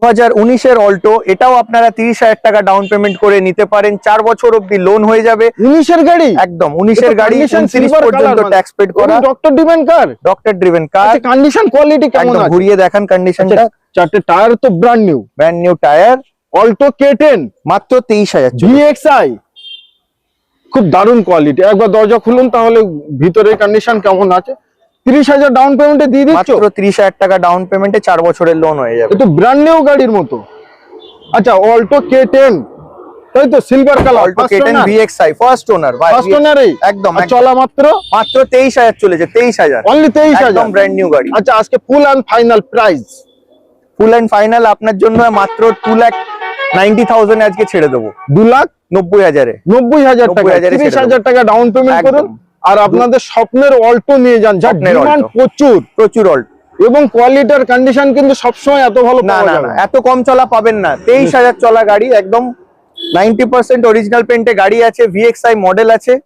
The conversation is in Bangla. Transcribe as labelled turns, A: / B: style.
A: দু হাজার উনিশের অল্টো এটাও আপনারা তিরিশ হাজার টাকা ডাউন পেমেন্ট করে নিতে পারেন। চার বছর অব্দি লোন হয়ে যাবে।
B: উনিশের গাড়ি?
A: একদম উনিশের গাড়ি পর্যন্ত ট্যাক্স পেড করা।
B: Doctor driven car
A: doctor driven car
B: condition quality কেমন
A: ঘুরিয়ে দেখান কন্ডিশনটা
B: আচ্ছা, চারটে টায়ার তো brand new
A: brand new tyre
B: Alto K ten
A: মাত্র তেইশ হাজার
B: ভিএক্সআই খুব দারুণ কোয়ালিটি একবার দরজা খুলুন তাহলে ভিতরে কন্ডিশন কেমন আছে? তিরিশ হাজার ডাউন পেমেন্টে দিয়ে দিচ্ছ?
A: মাত্র তিরিশ হাজার টাকা ডাউন পেমেন্টে চার বছরের লোন হয়ে যাবে।
B: ব্র্যান্ড নিউ গাড়ির মতো। আচ্ছা অল্টো কে টেন তাই তো silver colour
A: Alto K ten VXI first owner
B: first ওনারই
A: একদম একদম।
B: চলা মাত্র?
A: মাত্র তেইশ হাজার চলেছে তেইশ হাজার।
B: অনলি তেইশ হাজার।
A: ব্র্যান্ড নিউ গাড়ি।
B: আচ্ছা আজকে full and final price
A: full and final আপনার জন্য মাত্র টু লাখ নাইনটি থাউজেন্ড আজকে ছেড়ে দেবো।
B: দু লাখ
A: নব্বই হাজারে।
B: নব্বই হাজার টাকা। তিরিশ হাজার টাকা ডাউন পেমেন্ট। করুন। আর আপনাদের স্বপ্নের অল্টো নিয়ে যান। যার ডিমান্ড প্রচুর।
A: প্রচুর অল্প
B: এবং কোয়ালিটার কন্ডিশন কিন্তু সবসময় এত ভালো
A: না না এত কম চলা পাবেন না। তেইশ হাজার চলা গাড়ি একদম নাইনটি পার্সেন্ট অরিজিনাল পেন্টে গাড়ি আছে ভিএক্সআই মডেল আছে।